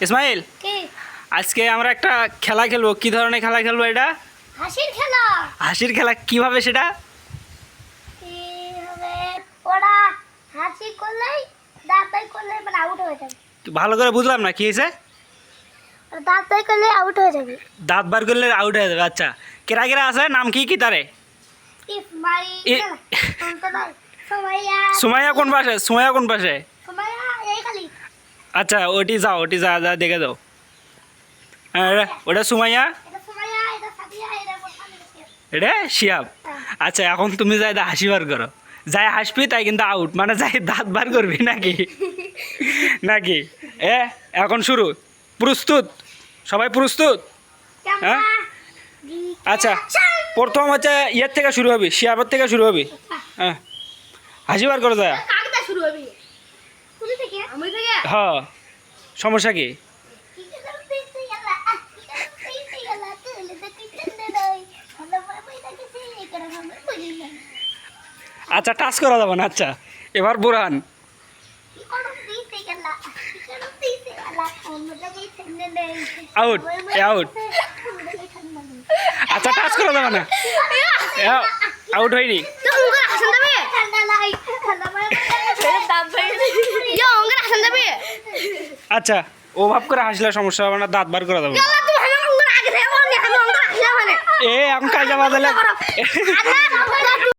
ইসমাইল আজকে আমরা একটা খেলা খেলব। কি ধরনের খেলা খেলব এটা? হাসির খেলা। হাসির খেলা। কীভাবে সেটা? ওরা হাসি করলেই দাঁতাই করলে মানে আউট হয়ে যাবে। ভালো করে বুঝলাম না কি হয়েছে? আর দাঁতাই করলে আউট হয়ে যাবে। দাঁত বার করলে আউট হয়ে যাবে আচ্ছা। কেরা কেরা আছে? নাম কি কি তারে? সুমাইয়া কোন পাশে? সুমাইয়া কোন পাশে? আচ্ছা ওটি যাও ওটি যা যা দেখে যাও হ্যাঁ ওটা- ওটা সুমাইয়া এটা শিয়াব আচ্ছা এখন তুমি যাই দা হাসি বার করো। যাই হাসবি তাই কিন্তু আউট মানে যাই দাঁত বার করবি নাকি? নাকি? এ এখন শুরু। প্রস্তুত? সবাই প্রস্তুত? হ্যাঁ? আচ্ছা প্রথম হচ্ছে ইয়ের থেকে শুরু হবি শিয়াবের থেকে শুরু হবি। হ্যাঁ। হাসি বার করো যায় সমস্যা কি? আচ্ছা টাচ করা যাবে না আচ্ছা। এবার বুড়ান Out, এ out. আচ্ছা টাচ করা যাবে না। আউট হয়নি। আচ্ছা ও ভাব করে হাসলে সমস্যা হবে না দাঁত বার করে দেবো। এ আমি কাজে বাজালে